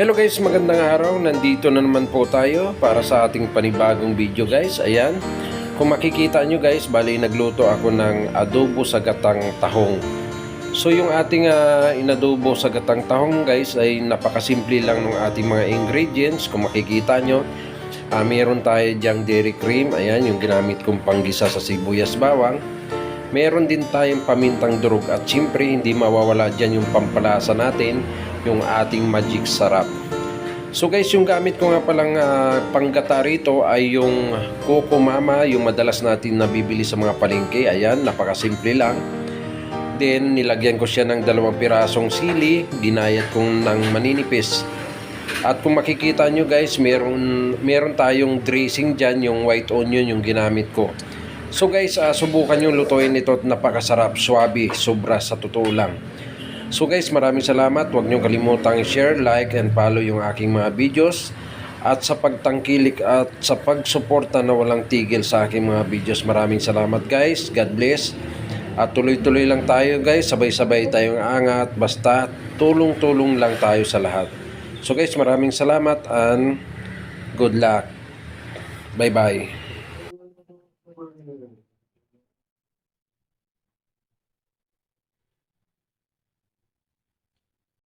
Hello guys, magandang araw. Nandito na naman po tayo para sa ating panibagong video guys. Ayan. Kung makikita nyo guys, bali nagluto ako ng adobo sa gatang tahong. So yung ating ah, inadobo sa gatang tahong guys ay napakasimple lang ng ating mga ingredients. Kung makikita nyo, ah, meron tayo dyang dairy cream. Ayan, yung ginamit kong panggisa sa sibuyas bawang. Meron din tayong pamintang durog at siyempre hindi mawawala dyan yung pampalasa natin, yung ating magic sarap. So guys, yung gamit ko nga palang ah, panggata rito ay yung Coco Mama, yung madalas natin nabibili sa mga palengke. Ayan, napakasimple lang. Then, nilagyan ko siya ng dalawang pirasong sili, dinayat kong ng maninipis. At kung makikita nyo guys, meron, meron tayong dressing dyan, yung white onion yung ginamit ko. So guys, ah, subukan nyo lutuin ito at napakasarap, swabe, sobra sa totoo lang. So guys, maraming salamat. Huwag nyo kalimutang share, like, and follow yung aking mga videos. At sa pagtangkilik at sa pagsuporta na walang tigil sa aking mga videos. Maraming salamat guys. God bless. At tuloy-tuloy lang tayo guys. Sabay-sabay tayong angat. Basta tulong-tulong lang tayo sa lahat. So guys, maraming salamat and good luck. Bye-bye.